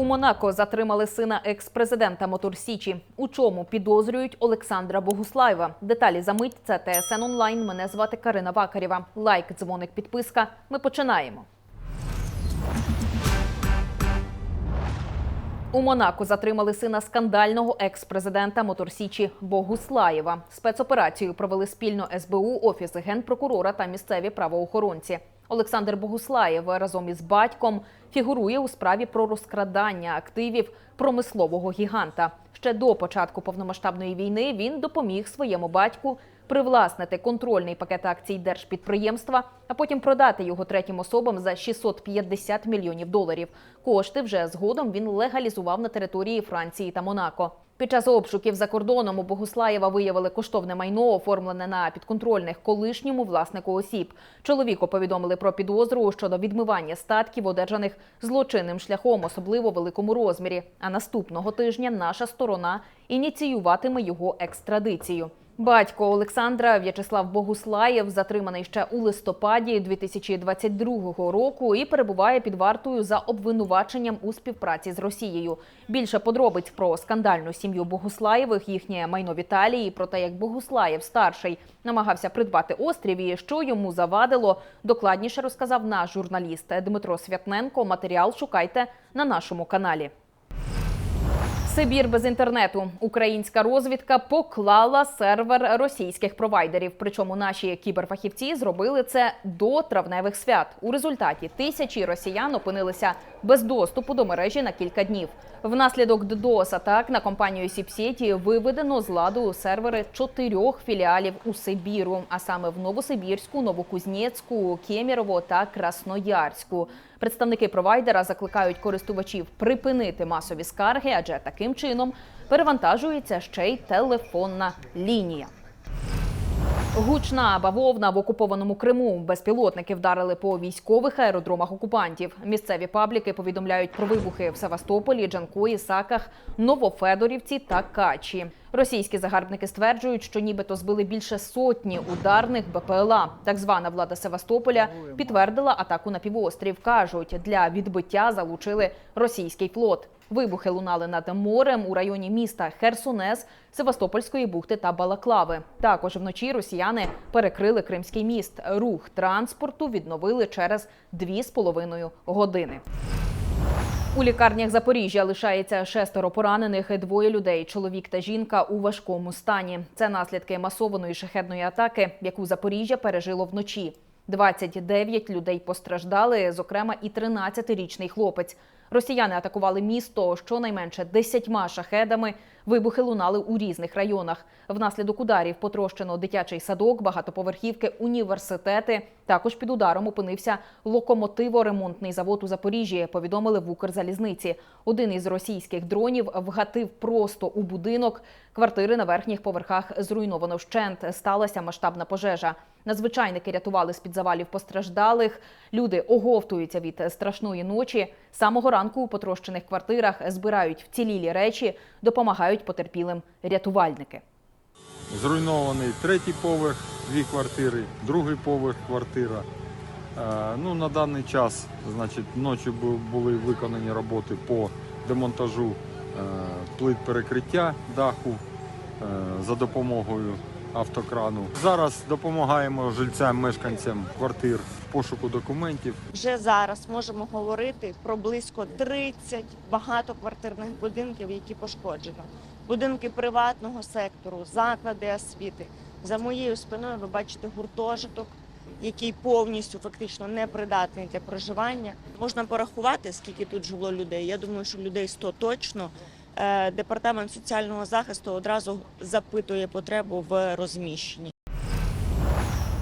У Монако затримали сина екс-президента Моторсічі. У чому підозрюють Олександра Богуслаєва. Деталі за мить. Це ТСН онлайн. Мене звати Карина Вакарєва. Лайк, дзвоник, підписка. Ми починаємо. У Монако затримали сина скандального екс-президента Моторсічі Богуслаєва. Спецоперацію провели спільно СБУ, офіс генпрокурора та місцеві правоохоронці. Олександр Богуслаєв разом із батьком фігурує у справі про розкрадання активів промислового гіганта. Ще до початку повномасштабної війни він допоміг своєму батьку привласнити контрольний пакет акцій держпідприємства, а потім продати його третім особам за 650 мільйонів доларів. Кошти вже згодом він легалізував на території Франції та Монако. Під час обшуків за кордоном у Богуслаєва виявили коштовне майно, оформлене на підконтрольних колишньому власнику осіб. Чоловіку повідомили про підозру щодо відмивання статків, одержаних злочинним шляхом, особливо великому розмірі. А наступного тижня наша сторона ініціюватиме його екстрадицію. Батько Олександра В'ячеслав Богуслаєв затриманий ще у листопаді 2022 року і перебуває під вартою за обвинуваченням у співпраці з Росією. Більше подробиць про скандальну сім'ю Богуслаєвих, їхнє майно в Італії, про те, як Богуслаєв старший намагався придбати острів і що йому завадило. Докладніше розказав наш журналіст Дмитро Святненко. Матеріал шукайте на нашому каналі. Сибір без інтернету. Українська розвідка поклала сервер російських провайдерів. Причому наші кіберфахівці зробили це до травневих свят. У результаті тисячі росіян опинилися без доступу до мережі на кілька днів. Внаслідок DDoS атак на компанію Сіпсеті виведено з ладу сервери чотирьох філіалів у Сибіру, а саме в Новосибірську, Новокузнєцьку, Кемірово та Красноярську. Представники провайдера закликають користувачів припинити масові скарги, адже таким чином перевантажується ще й телефонна лінія. Гучна бавовна в окупованому Криму. Безпілотники вдарили по військових аеродромах окупантів. Місцеві пабліки повідомляють про вибухи в Севастополі, Джанкої, Саках, Новофедорівці та Качі. Російські загарбники стверджують, що нібито збили більше сотні ударних БПЛА. Так звана влада Севастополя підтвердила атаку на півострів. кажуть, для відбиття залучили російський флот. Вибухи лунали над морем у районі міста Херсонес, Севастопольської бухти та Балаклави. Також вночі росіяни перекрили Кримський міст. Рух транспорту відновили через 2,5 години. У лікарнях Запоріжжя лишається шестеро поранених, двоє людей, чоловік та жінка у важкому стані. Це наслідки масованої шахедної атаки, яку Запоріжжя пережило вночі. 29 людей постраждали, зокрема і 13-річний хлопець. Росіяни атакували місто щонайменше десятьма шахедами. Вибухи лунали у різних районах. Внаслідок ударів потрощено дитячий садок, багатоповерхівки, університети. Також під ударом опинився локомотиворемонтний завод у Запоріжжі. Повідомили в Укрзалізниці. Один із російських дронів вгатив просто у будинок. Квартири на верхніх поверхах зруйновано вщент. Сталася масштабна пожежа. Надзвичайники рятували з-під завалів постраждалих. Люди оговтуються від страшної ночі. Самого ранку у потрощених квартирах збирають вцілілі речі, допомагають потерпілим рятувальники. Зруйнований третій поверх, дві квартири, другий поверх квартира. Е, Ну, на даний час, значить, ночі були виконані роботи по демонтажу е, плит перекриття даху е, за допомогою автокрану. Зараз допомагаємо жильцям, мешканцям квартир в пошуку документів. Вже зараз можемо говорити про близько 30 багатоквартирних будинків, які пошкоджено. Будинки приватного сектору, заклади освіти. За моєю спиною ви бачите гуртожиток, який повністю фактично непридатний для проживання. Можна порахувати, скільки тут жило людей. Я думаю, що людей 100 точно. Е, Департамент соціального захисту одразу запитує потребу в розміщенні.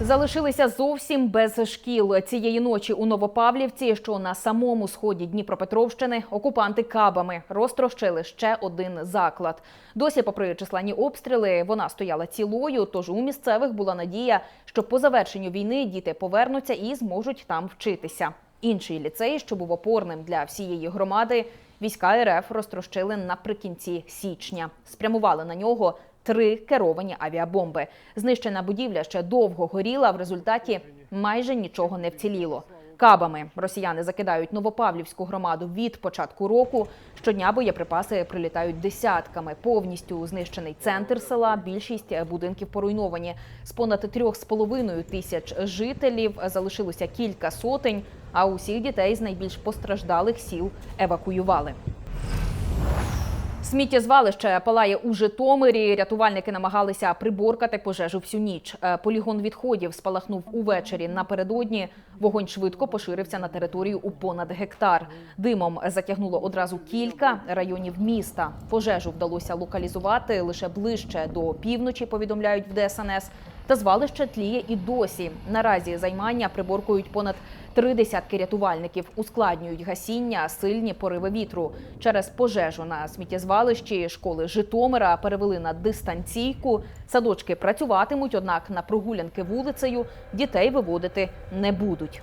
Залишилися зовсім без шкіл цієї ночі у Новопавлівці, що на самому сході Дніпропетровщини окупанти кабами розтрощили ще один заклад. Досі, попри численні обстріли, вона стояла цілою. Тож у місцевих була надія, що по завершенню війни діти повернуться і зможуть там вчитися. Інший ліцей, що був опорним для всієї громади, війська РФ розтрощили наприкінці січня. Спрямували на нього три керовані авіабомби. Знищена будівля ще довго горіла. В результаті майже нічого не вціліло. Кабами росіяни закидають Новопавлівську громаду від початку року. Щодня боєприпаси прилітають десятками. Повністю знищений центр села. Більшість будинків поруйновані. З понад трьох з половиною тисяч жителів залишилося кілька сотень. А усіх дітей з найбільш постраждалих сіл евакуювали. Сміттєзвалище палає у Житомирі. Рятувальники намагалися приборкати пожежу всю ніч. Е, Полігон відходів спалахнув увечері. Напередодні вогонь швидко поширився на територію у понад гектар. Димом затягнуло одразу кілька районів міста. Пожежу вдалося локалізувати лише ближче до півночі. Повідомляють в ДСНС. Та звалище тліє і досі. Наразі займання приборкують понад три десятки рятувальників. Ускладнюють гасіння, сильні пориви вітру. Через пожежу на сміттєзвалищі школи Житомира перевели на дистанційку. Садочки працюватимуть, однак на прогулянки вулицею дітей виводити не будуть.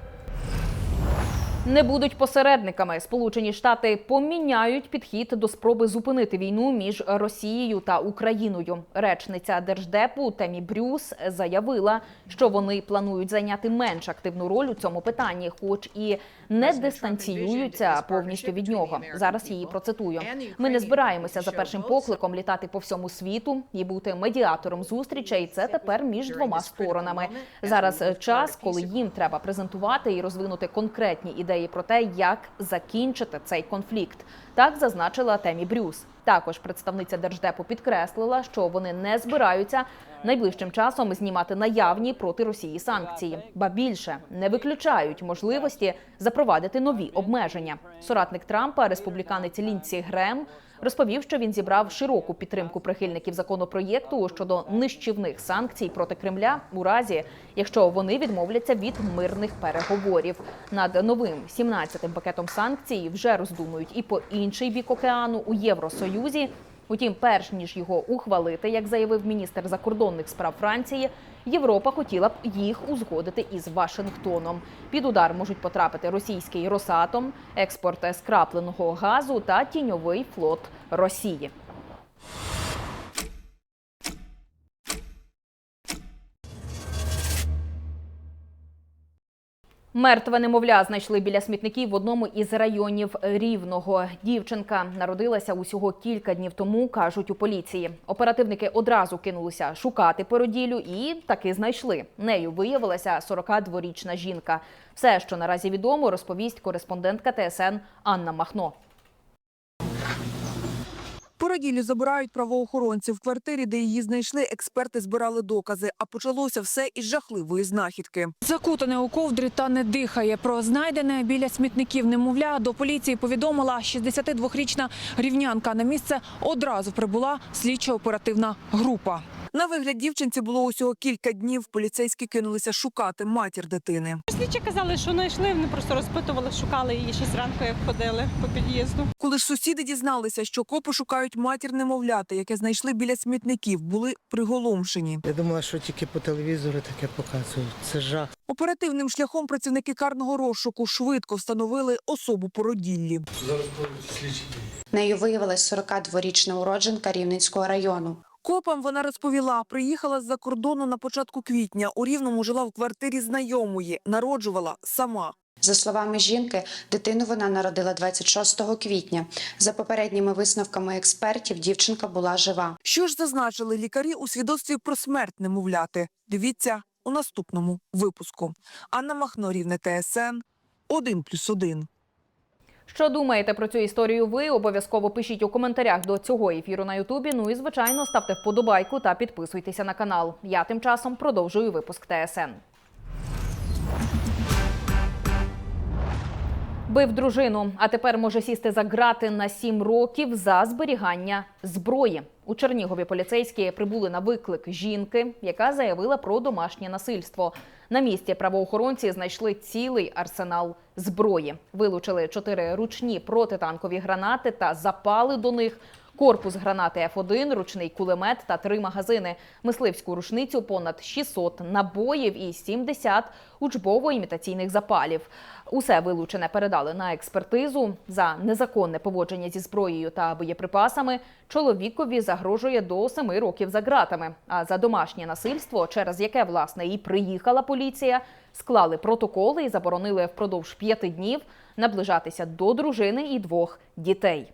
Не будуть посередниками. Сполучені Штати поміняють підхід до спроби зупинити війну між Росією та Україною. Речниця держдепу Темі Брюс заявила, що вони планують зайняти менш активну роль у цьому питанні, хоч і не дистанціюються повністю від нього. Зараз її процитую. Ми не збираємося за першим покликом літати по всьому світу і бути медіатором зустрічей. Це тепер між двома сторонами. Зараз час, коли їм треба презентувати і розвинути конкретні ідеї про те, як закінчити цей конфлікт. Так зазначила Темі Брюс. Також представниця держдепу підкреслила, що вони не збираються найближчим часом знімати наявні проти Росії санкції, ба більше не виключають можливості запровадити нові обмеження. Соратник Трампа, республіканець Лінці Грем, розповів, що він зібрав широку підтримку прихильників законопроєкту щодо нищівних санкцій проти Кремля у разі, якщо вони відмовляться від мирних переговорів. Над новим 17-тим пакетом санкцій вже роздумують і по інший бік океану у Євросоюзі. Утім, перш ніж його ухвалити, як заявив міністр закордонних справ Франції, Європа хотіла б їх узгодити із Вашингтоном. Під удар можуть потрапити російський Росатом, експорт скрапленого газу та тіньовий флот Росії. Мертве немовля знайшли біля смітників в одному із районів Рівного. Дівчинка народилася усього кілька днів тому, кажуть у поліції. Оперативники одразу кинулися шукати породілю і таки знайшли. Нею виявилася 42-річна жінка. Все, що наразі відомо, розповість кореспондентка ТСН Анна Махно. Породіллю забирають правоохоронці. В квартирі, де її знайшли, експерти збирали докази. А почалося все із жахливої знахідки. Закутане у ковдрі та не дихає. Про знайдене біля смітників немовля до поліції повідомила 62-річна рівнянка. На місце одразу прибула слідчо-оперативна група. На вигляд дівчинці було усього кілька днів. Поліцейські кинулися шукати матір дитини. Слідчі казали, що знайшли, вони просто розпитували, шукали її ще зранку, як ходили по під'їзду. Коли ж сусіди дізналися, що копи шукають матір немовляти, яке знайшли біля смітників, були приголомшені. Я думала, що тільки по телевізору таке показують. Це жах. Оперативним шляхом працівники карного розшуку швидко встановили особу породіллі. Нею виявилась 42-річна уродженка Рівненського району. Копам вона розповіла, приїхала з-за кордону на початку квітня. У Рівному жила в квартирі знайомої, народжувала сама. За словами жінки, дитину вона народила 26 квітня. За попередніми висновками експертів, дівчинка була жива. Що ж зазначили лікарі у свідоцтві про смерть немовляти? Дивіться у наступному випуску. Анна Махно, Рівне ТСН 1+,1. Що думаєте про цю історію? Ви обов'язково пишіть у коментарях до цього ефіру на Ютубі. Ну і звичайно ставте вподобайку та підписуйтеся на канал. Я тим часом продовжую випуск ТСН. Бив дружину, а тепер може сісти за грати на сім років за зберігання зброї. У Чернігові поліцейські прибули на виклик жінки, яка заявила про домашнє насильство. На місці правоохоронці знайшли цілий арсенал зброї. Вилучили чотири ручні протитанкові гранати та запали до них корпус гранати Ф1, ручний кулемет та три магазини, мисливську рушницю, понад 600 набоїв і 70 учбово-імітаційних запалів. Усе вилучене передали на експертизу. За незаконне поводження зі зброєю та боєприпасами чоловікові загрожує до 7 років за ґратами. А за домашнє насильство, через яке власне і приїхала поліція, склали протоколи і заборонили впродовж п'яти днів наближатися до дружини і двох дітей.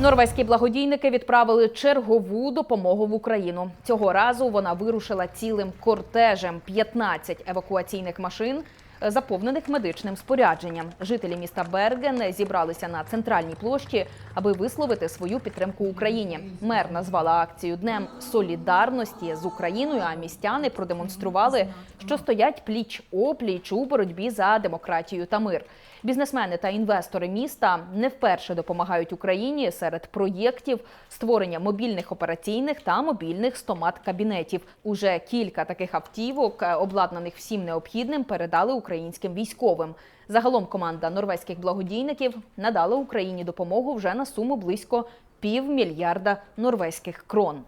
Норвезькі благодійники відправили чергову допомогу в Україну. Цього разу вона вирушила цілим кортежем 15 евакуаційних машин, заповнених медичним спорядженням. Жителі міста Берген зібралися на центральній площі, аби висловити свою підтримку Україні. Мер назвала акцію Днем солідарності з Україною. А містяни продемонстрували, що стоять пліч опліч у боротьбі за демократію та мир. Бізнесмени та інвестори міста не вперше допомагають Україні серед проєктів створення мобільних операційних та мобільних стомат-кабінетів. Уже кілька таких автівок, обладнаних всім необхідним, передали українським військовим. Загалом команда норвезьких благодійників надала Україні допомогу вже на суму близько півмільярда норвезьких крон.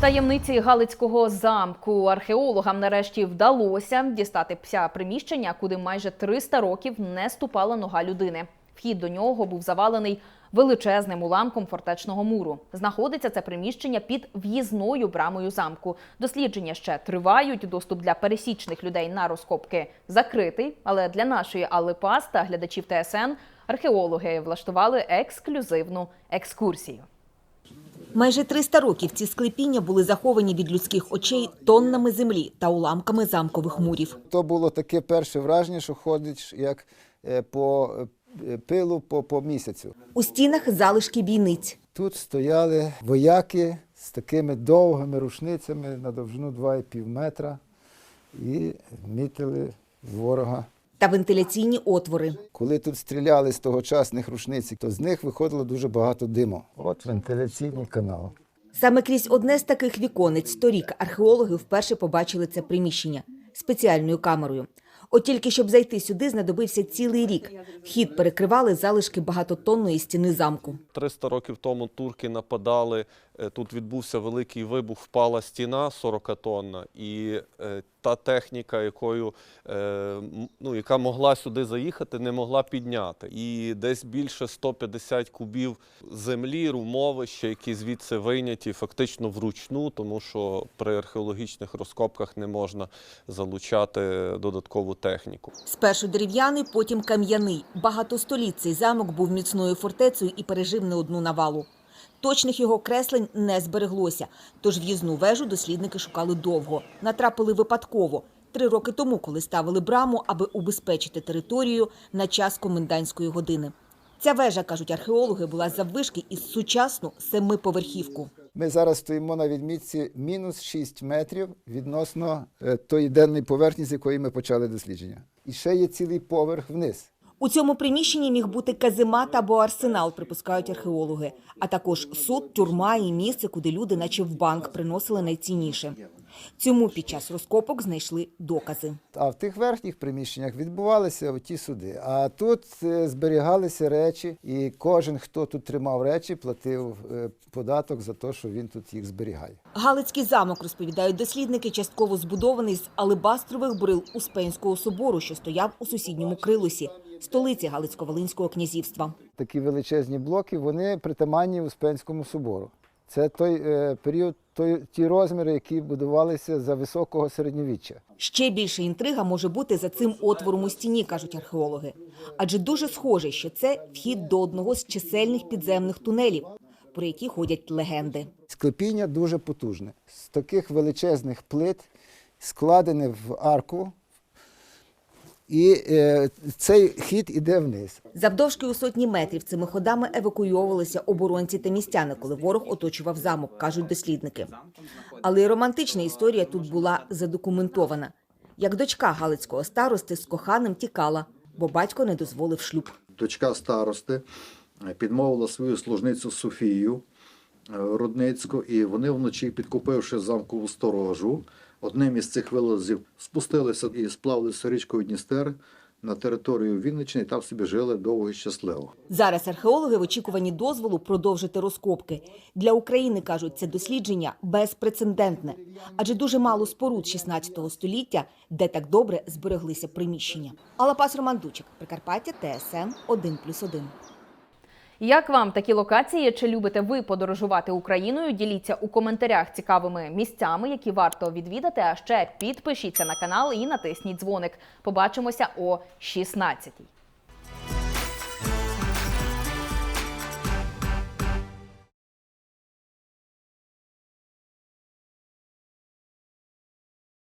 Таємниці Галицького замку археологам нарешті вдалося дістати пся приміщення, куди майже 300 років не ступала нога людини. Вхід до нього був завалений величезним уламком фортечного муру. Знаходиться це приміщення під в'їзною брамою замку. Дослідження ще тривають. Доступ для пересічних людей на розкопки закритий. Але для нашої Алли Пас та глядачів ТСН археологи влаштували ексклюзивну екскурсію. Майже 300 років ці склепіння були заховані від людських очей тоннами землі та уламками замкових мурів. То було таке перше враження, що ходиш як е, по пилу по, по місяцю. У стінах залишки бійниць. Тут стояли вояки з такими довгими рушницями на довжину 2,5 метра і мітили ворога. Та вентиляційні отвори. Коли тут стріляли з тогочасних рушниць, то з них виходило дуже багато диму. От вентиляційний канал. Саме крізь одне з таких віконець торік археологи вперше побачили це приміщення спеціальною камерою. От тільки щоб зайти сюди, знадобився цілий рік. Вхід перекривали залишки багатотонної стіни замку. 300 років тому турки нападали. Е, Тут відбувся великий вибух, впала стіна 40 тонна, і е, та техніка, якою е, ну, яка могла сюди заїхати, не могла підняти. І десь більше 150 кубів землі, румовища, які звідси вийняті фактично вручну, тому що при археологічних розкопках не можна залучати додаткову техніку. Спершу дерев'яний, потім кам'яний. Багато століть цей замок був міцною фортецею і пережив не одну навалу. Точних його креслень не збереглося, тож в'їзну вежу дослідники шукали довго. Натрапили випадково. Три роки тому, коли ставили браму, аби убезпечити територію на час комендантської години. Ця вежа, кажуть археологи, була заввишки із сучасну семиповерхівку. Ми зараз стоїмо на відмітці мінус 6 метрів відносно е, тої денної поверхні, з якої ми почали дослідження. І ще є цілий поверх вниз. У цьому приміщенні міг бути каземат або арсенал, припускають археологи, а також суд, тюрма і місце, куди люди, наче в банк, приносили найцінніше. Цьому під час розкопок знайшли докази. А в тих верхніх приміщеннях відбувалися ті суди. А тут е, зберігалися речі, і кожен, хто тут тримав речі, платив е, податок за те, що він тут їх зберігає. Галицький замок, розповідають дослідники, частково збудований з алебастрових брил Успенського собору, що стояв у сусідньому Крилусі, столиці Галицько-Волинського князівства. Такі величезні блоки вони притаманні Успенському собору. Це той е, період, той, ті розміри, які будувалися за високого середньовіччя. Ще більше інтрига може бути за цим отвором у стіні, кажуть археологи. Адже дуже схоже, що це вхід до одного з чисельних підземних тунелів, про які ходять легенди. Склепіння дуже потужне. З таких величезних плит складене в арку, і е, цей хід іде вниз. Завдовжки у сотні метрів цими ходами евакуйовувалися оборонці та містяни, коли ворог оточував замок, кажуть дослідники. Але й романтична історія тут була задокументована. Як дочка Галицького старости з коханим тікала, бо батько не дозволив шлюб. дочка старости е, підмовила свою служницю Софію Рудницьку, і вони вночі, підкупивши замкову сторожу, одним із цих вилазів спустилися і сплавилися річкою Дністер на територію Вінниччини і там собі жили довго і щасливо. Зараз археологи в очікуванні дозволу продовжити розкопки. Для України, кажуть, це дослідження безпрецедентне. Адже дуже мало споруд 16 століття, де так добре збереглися приміщення. Алапас Роман Дучик, Прикарпаття, ТСН 1+,1. Як вам такі локації? Чи любите ви подорожувати Україною? Діліться у коментарях цікавими місцями, які варто відвідати. А ще підпишіться на канал і натисніть дзвоник. Побачимося о 16-й.